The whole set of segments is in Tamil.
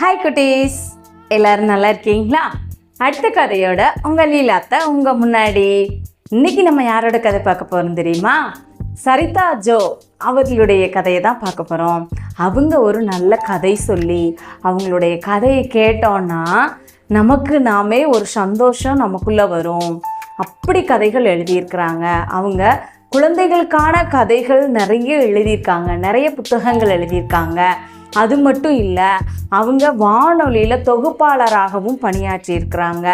ஹாய் குட்டீஸ். எல்லாரும் நல்லா இருக்கீங்களா? அடுத்த கதையோட உங்கள் லீலாத்த உங்கள் முன்னாடி. இன்னைக்கு நம்ம யாரோட கதை பார்க்க போகிறோம் தெரியுமா? சரிதா ஜோ அவர்களுடைய கதையை தான் பார்க்க போகிறோம் அவங்க ஒரு நல்ல கதை சொல்லி அவங்களுடைய கதையை கேட்டோன்னா நமக்கு நாமே ஒரு சந்தோஷம் நமக்குள்ளே வரும். அப்படி கதைகள் எழுதியிருக்கிறாங்க. அவங்க குழந்தைகளுக்கான கதைகள் நிறைய எழுதியிருக்காங்க. நிறைய புத்தகங்கள் எழுதியிருக்காங்க. அது மட்டும் இல்லை அவங்க வானொலியில் தொகுப்பாளராகவும் பணியாற்றியிருக்கிறாங்க.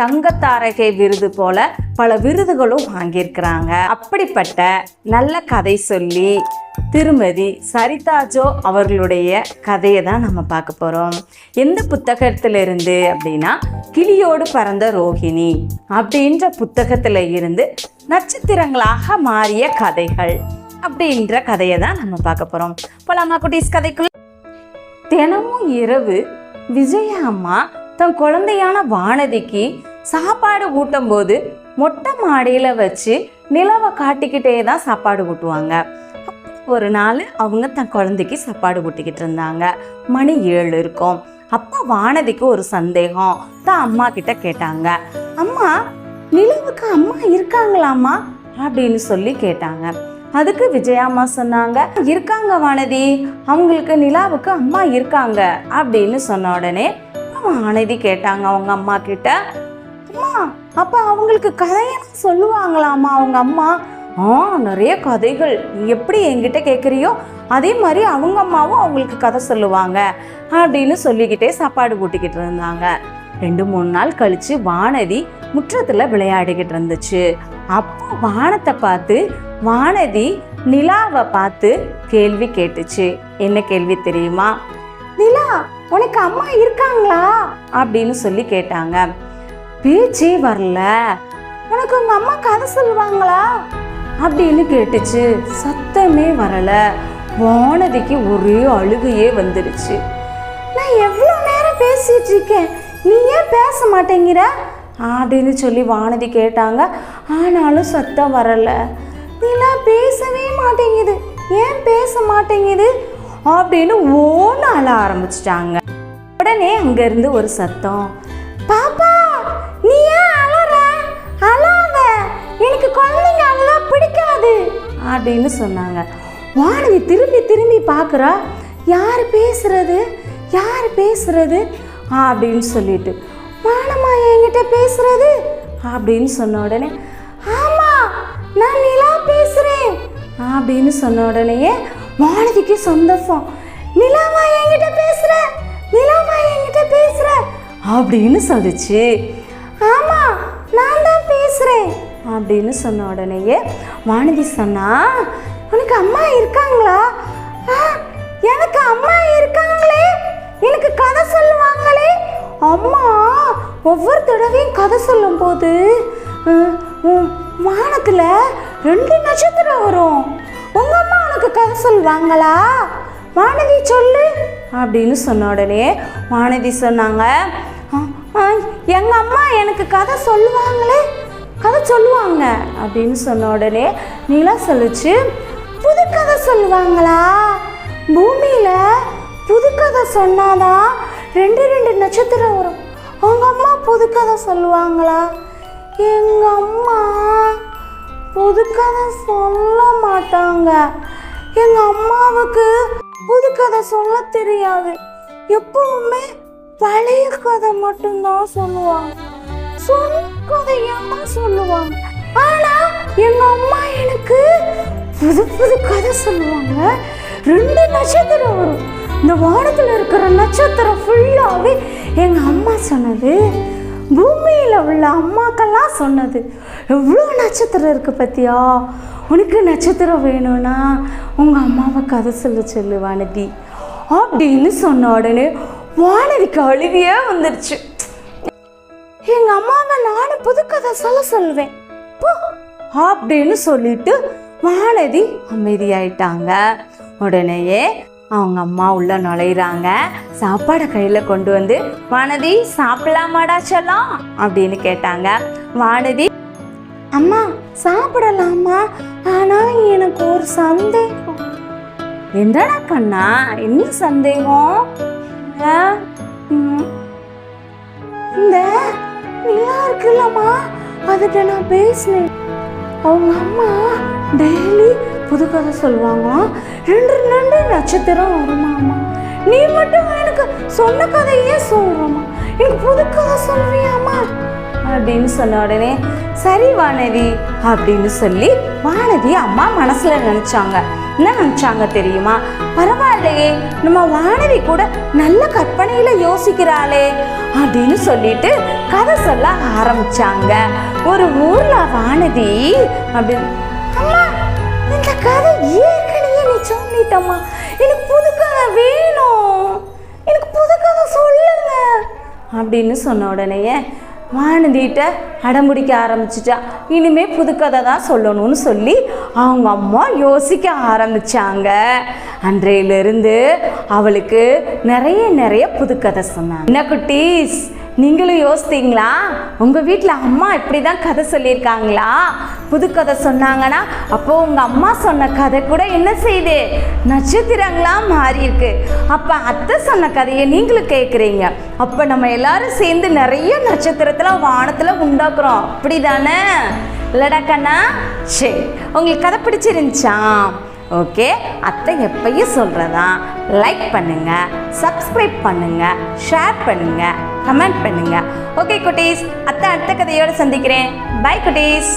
தங்கத்தாரகை விருது போல பல விருதுகளும் வாங்கியிருக்கிறாங்க. அப்படிப்பட்ட நல்ல கதை சொல்லி திருமதி சரிதாஜோ அவர்களுடைய கதையை தான் நம்ம பார்க்க போகிறோம் எந்த புத்தகத்திலிருந்து அப்படின்னா கிளியோடு பறந்த ரோஹிணி அப்படின்ற புத்தகத்தில் இருந்து நட்சத்திரங்களாக மாறிய கதைகள் அப்படின்ற கதையை தான் நம்ம பார்க்க போகிறோம் போலாமா குட்டீஸ் கதைக்குள்ள தினமும் இரவு விஜய அம்மா தன் குழந்தையான வானதிக்கு சாப்பாடு ஊட்டும் போது மொட்டை மாடியில் வச்சு நிலவை காட்டிக்கிட்டே தான் சாப்பாடு ஊட்டுவாங்க. ஒரு நாள் அவங்க தன் குழந்தைக்கு சாப்பாடு ஊட்டிக்கிட்டு இருந்தாங்க. மணி ஏழு இருக்கும். அப்போ வானதிக்கு ஒரு சந்தேகம் தான் அம்மா கிட்ட கேட்டாங்க. அம்மா நிலவுக்கு அம்மா இருக்காங்களாம்மா? அப்படின்னு சொல்லி கேட்டாங்க. அதுக்கு விஜயாம்மா சொன்னாங்க இருக்காங்க வானதி அவங்களுக்கு நிலாவுக்கு அம்மா இருக்காங்க அப்படின்னு சொன்ன உடனே வானதி கேட்டாங்க அவங்க அம்மா கிட்ட. அம்மா அப்போ அவங்களுக்கு கதையெல்லாம் சொல்லுவாங்களாம்மா அவங்க அம்மா? ஆ நிறைய கதைகள். நீ எப்படி என்கிட்ட கேட்குறியோ அதே மாதிரி அவங்க அம்மாவும் அவங்களுக்கு கதை சொல்லுவாங்க அப்படின்னு சொல்லிக்கிட்டே சாப்பாடு கூட்டிக்கிட்டு இருந்தாங்க. ரெண்டு மூணு நாள் கழித்து வானதி முற்றத்தில் விளையாடிக்கிட்டு இருந்துச்சு. அப்போ வானத்தை பார்த்து வானதி நிலாவை பார்த்து கேள்வி கேட்டுச்சு. என்ன கேள்வி தெரியுமா? நிலா உனக்கு அம்மா இருக்காங்களா? அப்படின்னு சொல்லி கேட்டாங்க. பேச்சே வரல. உனக்கு உங்க அம்மா கதை சொல்லுவாங்களா? அப்படின்னு கேட்டுச்சு. சத்தமே வரல. வானதிக்கு ஒரே அழுகையே வந்துடுச்சு. நான் எவ்வளோ நேரம் பேசிட்டு இருக்கேன்? நீ ஏன் பேச மாட்டேங்கிற? அப்படின்னு சொல்லி வானதி கேட்டாங்க. ஆனாலும் சத்தம் வரலை. நிலா பேசவே மாட்டேங்குது. ஏன் பேச மாட்டேங்குது? அப்படின்னு ஓன்னு அழ ஆரம்பிச்சிட்டாங்க. உடனே அங்கேருந்து ஒரு சத்தம். பாப்பா நீ ஏன் அழற அழாத. எனக்கு குழந்தைங்க அதெல்லாம் பிடிக்காது. அப்படின்னு சொன்னாங்க. வானதி திரும்பி திரும்பி பார்க்குறா யார் பேசுறது? யார் பேசுறது? அப்படின்னு சொல்லிட்டு. வானம்மா என்கிட்ட பேசுறது? அப்படின்னு சொன்ன உடனே ஆமா நான் அப்படின்னு சொன்ன உடனேயே வானதிக்கு சந்தோஷம். நிலாமா என்கிட்ட பேசுற? நிலாமா என்கிட்ட பேசுற? அப்படின்னு சொல்லிச்சு. ஆமா நான் தான் பேசுறேன் அப்படின்னு சொன்ன உடனேயே வானதி சொன்னா உனக்கு அம்மா இருக்காங்களா? "ஆ, எனக்கு அம்மா இருக்காங்களே எனக்கு கதை சொல்லுவாங்களே. அம்மா ஒவ்வொரு தடவையும் கதை சொல்லும் போது வானத்தில் வானத்துல ரெண்டு நட்சத்திரம் வரும். உங்க அம்மா உனக்கு கதை சொல்லுவாங்களா வானதி சொல்லு. அப்படின்னு சொன்ன உடனே வானதி சொன்னாங்க எங்கள் எங்க அம்மா எனக்கு கதை சொல்லுவாங்களே கதை சொல்லுவாங்க. அப்படின்னு சொன்ன உடனே நீலா சொல்லுச்சு புது கதை சொல்லுவாங்களா? பூமியில புது கதை சொன்னாதான் ரெண்டு ரெண்டு நட்சத்திரம் வரும். உங்க அம்மா புது கதை சொல்லுவாங்களா? எங்க அம்மா புது கதை சொல்ல மாட்டாங்க. எங்க அம்மாவுக்கு புது கதை சொல்ல தெரியாது. எப்பவுமே பழைய கதை மட்டும்தான் சொல்லுவாங்க. சொல் சொல்லுவாங்க. ஆனா எங்க அம்மா எனக்கு புது புது கதை சொல்லுவாங்க. ரெண்டு நட்சத்திரம் வரும். இந்த வானத்துல இருக்கிற நட்சத்திரம் ஃபுல்லாவே எங்க அம்மா சொன்னது பூமியில் உள்ள அம்மாக்கெல்லாம் சொன்னது. எவ்வளோ நட்சத்திரம் இருக்குது பத்தியா? உனக்கு நட்சத்திரம் வேணும்னா உங்கள் அம்மாவை கதை சொல்ல சொல்லு வானதி. அப்படின்னு சொன்ன உடனே வானதிக்கு அழுகியே வந்துருச்சு. எங்கள் அம்மாவை நானும் புதுக்கதை சொல்ல சொல்லுவேன் போ. அப்படின்னு சொல்லிட்டு வானதி அமைதியாயிட்டாங்க. உடனேயே அவங்க அம்மா உள்ளே நுழையிறாங்க. சாப்பாடை கையில் கொண்டு வந்து வானதி சாப்பிடலாமாடா செல்லம்? அப்படின்னு கேட்டாங்க. வானதி. அம்மா சாப்பிடலாமா? ஆனால் எனக்கு ஒரு சந்தேகம். என்னடா கண்ணா? என்ன சந்தேகம்? இந்த நிலா இருக்குல்லம்மா அதுகிட்ட நான் பேசினேன். அவங்க அம்மா டெய்லி புது கதை சொல்லுவாங்களாம். ரெண்டு ரெண்டு நட்சத்திரம் வருமாமா நீ மட்டும் எனக்கு சொன்ன கதையே சொல்கிறோமா எனக்கு புது கதை சொல்வியாமா அப்படின்னு சொன்ன உடனே சரி வானதி அப்படின்னு சொல்லி வானதி அம்மா மனசுல நினச்சாங்க. என்ன நினச்சாங்க தெரியுமா? பரவாயில்லையே நம்ம வானதி கூட நல்ல கற்பனையில் யோசிக்கிறாளே அப்படின்னு சொல்லிட்டு கதை சொல்ல ஆரம்பிச்சாங்க. ஒரு ஊரில் வானதி அப்படின்னு அம்மா இந்த கதை ஏற்கனவே நீ சொல்லிட்டம்மா எனக்கு புது கதை வேணும். எனக்கு புது கதை சொல்லுங்க. அப்படின்னு சொன்ன உடனேயே வானதிட்ட அடம்பிடிக்க ஆரம்பிச்சிட்டா. இனிமே புதுக்கதை தான் சொல்லணும்னு சொல்லி அவங்க அம்மா யோசிக்க ஆரம்பிச்சாங்க. அன்றையிலிருந்து அவளுக்கு நிறைய நிறைய புதுக்கதை சொன்னாங்க. என்ன குட்டீஸ்? நீங்களும் யோசித்தீங்களா? உங்கள் வீட்டில் அம்மா இப்படி தான் கதை சொல்லியிருக்காங்களா? புது கதை சொன்னாங்கன்னா அப்போ உங்கள் அம்மா சொன்ன கதை கூட என்ன செய்யுது? நட்சத்திரங்களாக மாறியிருக்கு அப்போ அத்தை சொன்ன கதையை நீங்களும் கேட்குறீங்க அப்போ நம்ம எல்லாரும் சேர்ந்து நிறைய நட்சத்திரத்தில் வானத்தில் உண்டாக்குறோம். அப்படி தானே இல்லடா கண்ணா? சரி உங்களுக்கு கதை பிடிச்சிருந்துச்சா? ஓகே அத்தை எப்பயும் சொல்கிறதா லைக் பண்ணுங்கள் சப்ஸ்கிரைப் பண்ணுங்கள் ஷேர் பண்ணுங்கள் கமெண்ட் பண்ணுங்க. ஓகே குட்டீஸ். அத்தை அடுத்த கதையோடு சந்திக்கிறேன். பை குட்டீஸ்.